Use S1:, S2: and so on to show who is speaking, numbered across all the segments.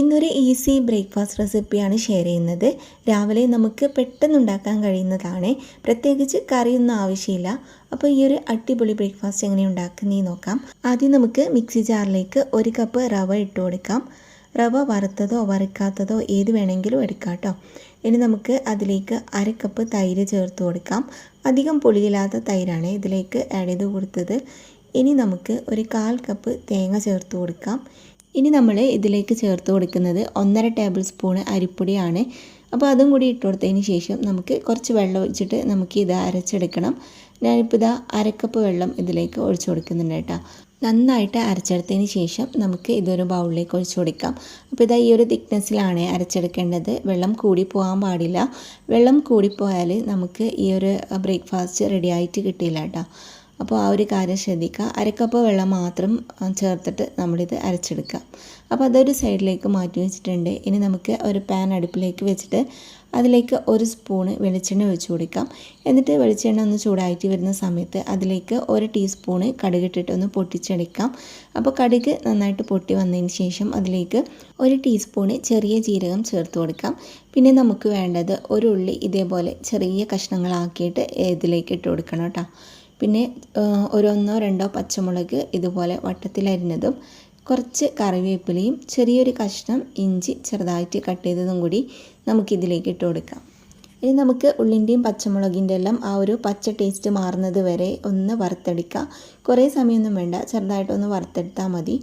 S1: ഇന്നൊരു easy breakfast റെസിപ്പിയാണ് share ചെയ്യുന്നത്. രാവിലെ നമുക്ക് പെട്ടെന്ന് ഉണ്ടാക്കാൻ കഴിയുന്നതാണ്. പ്രത്യേകിച്ച് കറിയൊന്നും ആവശ്യമില്ല. അപ്പോൾ ഈ ഒരു അടിപൊളി ബ്രേക്ക്ഫാസ്റ്റ് എങ്ങനെ ഉണ്ടാക്കുന്നേ നോക്കാം. ആദ്യം നമുക്ക് മിക്സി ജാറിലേക്ക് ഒരു കപ്പ് റവ ഇട്ട് കൊടുക്കാം. റവ വറുത്തതോ വറുക്കാത്തതോ ഏത് വേണമെങ്കിലും എടുക്കാം കേട്ടോ ഇനി നമുക്ക് അതിലേക്ക് അര കപ്പ് തൈര് ചേർത്ത് കൊടുക്കാം. അധികം പുളിയില്ലാത്ത തൈരാണ് ഇതിലേക്ക് ആഡ് ചെയ്ത് കൊടുത്തത്. ഇനി നമുക്ക് ഒരു കാൽ കപ്പ് തേങ്ങ ചേർത്ത് കൊടുക്കാം. ഇനി നമ്മൾ ഇതിലേക്ക് ചേർത്ത് കൊടുക്കുന്നത് ഒന്നര ടേബിൾ സ്പൂൺ അരിപ്പൊടിയാണ്. അപ്പോൾ അതും കൂടി ഇട്ട് കൊടുത്തതിന് ശേഷം നമുക്ക് കുറച്ച് വെള്ളം ഒഴിച്ചിട്ട് നമുക്ക് ഇത് അരച്ചെടുക്കണം. ഞാനിപ്പോൾ ഇതാ അരക്കപ്പ് വെള്ളം ഇതിലേക്ക് ഒഴിച്ചു കൊടുക്കുന്നുണ്ട് കേട്ടോ. നന്നായിട്ട് അരച്ചെടുത്തതിന് ശേഷം നമുക്ക് ഇതൊരു ബൗളിലേക്ക് ഒഴിച്ചു കൊടുക്കാം. അപ്പോൾ ഇതാ ഈ ഒരു തിക്നെസ്സിലാണ് അരച്ചെടുക്കേണ്ടത്. വെള്ളം കൂടി പോകാൻ പാടില്ല. വെള്ളം കൂടിപ്പോയാൽ നമുക്ക് ഈ ഒരു ബ്രേക്ക്ഫാസ്റ്റ് റെഡി ആയിട്ട് കിട്ടിയില്ല കേട്ടോ. അപ്പോൾ ആ ഒരു കാര്യം ശ്രദ്ധിക്കുക. അരക്കപ്പ് വെള്ളം മാത്രം ചേർത്തിട്ട് നമ്മളിത് അരച്ചെടുക്കുക. അപ്പോൾ അതൊരു സൈഡിലേക്ക് മാറ്റി വെച്ചിട്ടുണ്ട്. ഇനി നമുക്ക് ഒരു പാൻ അടുപ്പിലേക്ക് വെച്ചിട്ട് അതിലേക്ക് ഒരു സ്പൂണ് വെളിച്ചെണ്ണ ഒഴിച്ചു കൊടുക്കാം. എന്നിട്ട് വെളിച്ചെണ്ണ ഒന്ന് ചൂടായിട്ട് വരുന്ന സമയത്ത് അതിലേക്ക് ഒരു ടീസ്പൂണ് കടുകിട്ടിട്ട് ഒന്ന് പൊട്ടിച്ചെടുക്കാം. അപ്പോൾ കടുക് നന്നായിട്ട് പൊട്ടി വന്നതിന് ശേഷം അതിലേക്ക് ഒരു ടീസ്പൂണ് ചെറിയ ജീരകം ചേർത്ത് കൊടുക്കാം. പിന്നെ നമുക്ക് വേണ്ടത് ഒരു ഉള്ളി ഇതേപോലെ ചെറിയ കഷ്ണങ്ങളാക്കിയിട്ട് ഇതിലേക്ക് ഇട്ട് കൊടുക്കണം കേട്ടോ. പിന്നെ ഒരൊന്നോ രണ്ടോ പച്ചമുളക് ഇതുപോലെ വട്ടത്തിലരിഞ്ഞതും കുറച്ച് കറിവേപ്പിലയും ചെറിയൊരു കഷ്ണം ഇഞ്ചി ചെറുതായിട്ട് കട്ട് ചെയ്തതും കൂടി നമുക്കിതിലേക്ക് ഇട്ട് കൊടുക്കാം. ഇനി നമുക്ക് ഉള്ളിന്റെയും പച്ചമുളകിന്റെ എല്ലാം ആ ഒരു പച്ച ടേസ്റ്റ് മാറുന്നത് വരെ ഒന്ന് വറുത്തെടുക്കുക കുറേ സമയമൊന്നും വേണ്ട ചെറുതായിട്ടൊന്ന് വറുത്തെടുത്താൽ മതി.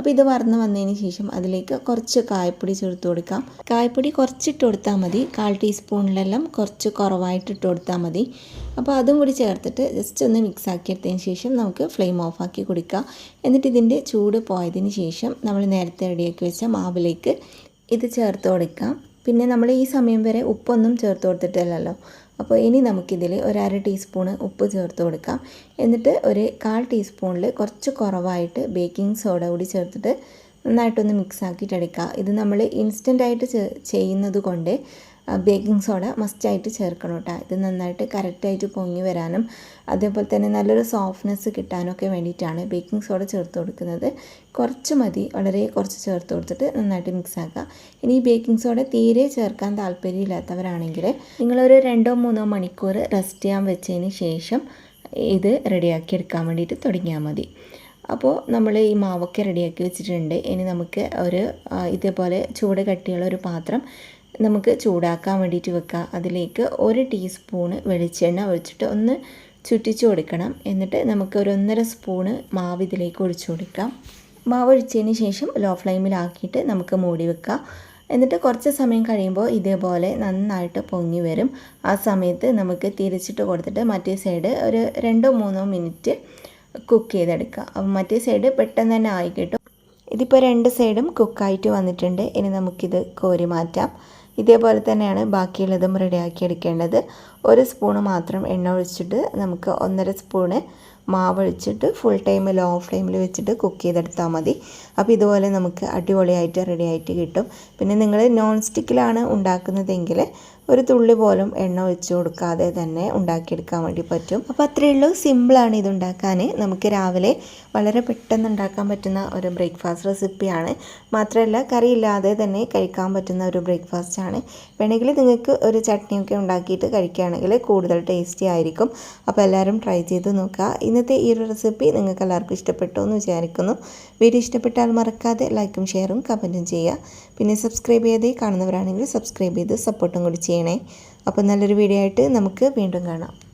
S1: അപ്പോൾ ഇത് വറന്ന് വന്നതിന് ശേഷം അതിലേക്ക് കുറച്ച് കായപ്പൊടി ചേർത്ത് കൊടുക്കാം. കായപ്പൊടി കുറച്ചിട്ട് കൊടുത്താൽ മതി. കാൽ ടീസ്പൂണിലെല്ലാം കുറച്ച് കുറവായിട്ട് ഇട്ട് കൊടുത്താൽ മതി. അപ്പോൾ അതും കൂടി ചേർത്തിട്ട് ജസ്റ്റ് ഒന്ന് മിക്സ് ആക്കി എടുത്തതിന് ശേഷം നമുക്ക് ഫ്ലെയിം ഓഫാക്കി കൊടുക്കാം. എന്നിട്ട് ഇതിന്റെ ചൂട് പോയതിന് ശേഷം നമ്മൾ നേരത്തെ റെഡിയാക്കി വെച്ച മാവിലേക്ക് ഇത് ചേർത്ത് കൊടുക്കാം. പിന്നെ നമ്മൾ ഈ സമയം വരെ ഉപ്പൊന്നും ചേർത്ത് കൊടുത്തിട്ടില്ലല്ലോ. അപ്പോൾ ഇനി നമുക്കിതിൽ ഒരു അര ടീസ്പൂണ് ഉപ്പ് ചേർത്ത് കൊടുക്കാം. എന്നിട്ട് ഒരു കാൽ ടീസ്പൂണിൽ കുറച്ച് കുറവായിട്ട് ബേക്കിംഗ് സോഡ കൂടി ചേർത്തിട്ട് നന്നായിട്ടൊന്ന് മിക്സ് ആക്കിയിട്ടെടുക്കുക. ഇത് നമ്മൾ ഇൻസ്റ്റന്റായിട്ട് ചെയ്യുന്നത് കൊണ്ട് ബേക്കിംഗ് സോഡ മസ്റ്റായിട്ട് ചേർക്കണം കേട്ടോ ഇത് നന്നായിട്ട് കറക്റ്റായിട്ട് പൊങ്ങി വരാനും അതേപോലെ തന്നെ നല്ലൊരു സോഫ്റ്റ്നെസ് കിട്ടാനൊക്കെ വേണ്ടിയിട്ടാണ് ബേക്കിംഗ് സോഡ ചേർത്ത് കൊടുക്കുന്നത്. കുറച്ച് മതി വളരെ കുറച്ച് ചേർത്ത് കൊടുത്തിട്ട് നന്നായിട്ട് മിക്സ് ആക്കുക ഇനി ഈ ബേക്കിംഗ് സോഡ തീരെ ചേർക്കാൻ താല്പര്യമില്ലാത്തവരാണെങ്കിൽ നിങ്ങളൊരു രണ്ടോ മൂന്നോ മണിക്കൂർ റെസ്റ്റ് ചെയ്യാൻ വെച്ചതിന് ശേഷം ഇത് റെഡിയാക്കി എടുക്കാൻ വേണ്ടിയിട്ട് തുടങ്ങിയാൽ മതി. അപ്പോൾ നമ്മൾ ഈ മാവൊക്കെ റെഡിയാക്കി വെച്ചിട്ടുണ്ട്. ഇനി നമുക്ക് ഒരു ഇതേപോലെ ചൂട് കട്ടിയുള്ള ഒരു പാത്രം നമുക്ക് ചൂടാക്കാൻ വേണ്ടിയിട്ട് വെക്കുക അതിലേക്ക് ഒരു ടീസ്പൂണ് വെളിച്ചെണ്ണ ഒഴിച്ചിട്ട് ഒന്ന് ചുറ്റിച്ചു കൊടുക്കണം. എന്നിട്ട് നമുക്ക് ഒരു ഒന്നര സ്പൂണ് മാവ് ഇതിലേക്ക് ഒഴിച്ചു കൊടുക്കാം. മാവ് ഒഴിച്ചതിന് ശേഷം ലോ ഫ്ലെയിമിലാക്കിയിട്ട് നമുക്ക് മൂടി വെക്കാം. എന്നിട്ട് കുറച്ച് സമയം കഴിയുമ്പോൾ ഇതേപോലെ നന്നായിട്ട് പൊങ്ങി വരും. ആ സമയത്ത് നമുക്ക് തിരിച്ചിട്ട് കൊടുത്തിട്ട് മറ്റേ സൈഡ് ഒരു രണ്ടോ മൂന്നോ മിനിറ്റ് കുക്ക് ചെയ്തെടുക്കുക അപ്പം മറ്റേ സൈഡ് പെട്ടെന്ന് തന്നെ ആയി കിട്ടും. ഇതിപ്പോൾ രണ്ട് സൈഡും കുക്കായിട്ട് വന്നിട്ടുണ്ട്. ഇനി നമുക്കിത് കോരി മാറ്റാം ഇതേപോലെ തന്നെയാണ് ബാക്കിയുള്ളതും റെഡിയാക്കി എടുക്കേണ്ടത്. ഒരു സ്പൂണ് മാത്രം എണ്ണ ഒഴിച്ചിട്ട് നമുക്ക് ഒന്നര സ്പൂണ് മാവ് ഒഴിച്ചിട്ട് ഫുൾ ടൈം ലോ ഫ്ലെയിമിൽ വെച്ചിട്ട് കുക്ക് ചെയ്തെടുത്താൽ മതി. അപ്പോൾ ഇതുപോലെ നമുക്ക് അടിപൊളിയായിട്ട് റെഡിയായിട്ട് കിട്ടും. പിന്നെ നിങ്ങൾ നോൺ സ്റ്റിക്കിലാണ് ഉണ്ടാക്കുന്നതെങ്കിൽ ഒരു തുള്ളി പോലും എണ്ണ ഒഴിച്ച് കൊടുക്കാതെ തന്നെ ഉണ്ടാക്കിയെടുക്കാൻ വേണ്ടി പറ്റും. അപ്പോൾ അത്രയേ ഉള്ളൂ. സിമ്പിളാണ് ഇത് ഉണ്ടാക്കാൻ നമുക്ക് രാവിലെ വളരെ പെട്ടെന്ന് ഉണ്ടാക്കാൻ പറ്റുന്ന ഒരു ബ്രേക്ക്ഫാസ്റ്റ് റെസിപ്പിയാണ് മാത്രമല്ല കറിയില്ലാതെ തന്നെ കഴിക്കാൻ പറ്റുന്ന ഒരു ബ്രേക്ക്ഫാസ്റ്റ് ആണ്. വേണമെങ്കിൽ നിങ്ങൾക്ക് ഒരു ചട്നിയൊക്കെ ഉണ്ടാക്കിയിട്ട് കഴിക്കുകയാണെങ്കിൽ കൂടുതൽ ടേസ്റ്റി ആയിരിക്കും. അപ്പോൾ എല്ലാവരും ട്രൈ ചെയ്ത് നോക്കുക. ഇന്നത്തെ ഈ ഒരു റെസിപ്പി നിങ്ങൾക്ക് എല്ലാവർക്കും ഇഷ്ടപ്പെട്ടു എന്ന് വിചാരിക്കുന്നു. വീഡിയോ ഇഷ്ടപ്പെട്ടാൽ മറക്കാതെ ലൈക്കും ഷെയറും കമന്റും ചെയ്യുക. പിന്നെ സബ്സ്ക്രൈബ് ചെയ്തേ കാണുന്നവരാണെങ്കിൽ സബ്സ്ക്രൈബ് ചെയ്ത് സപ്പോർട്ടും കൂടി ചെയ്യണേ. അപ്പോൾ നല്ലൊരു വീഡിയോ ആയിട്ട് നമുക്ക് വീണ്ടും കാണാം.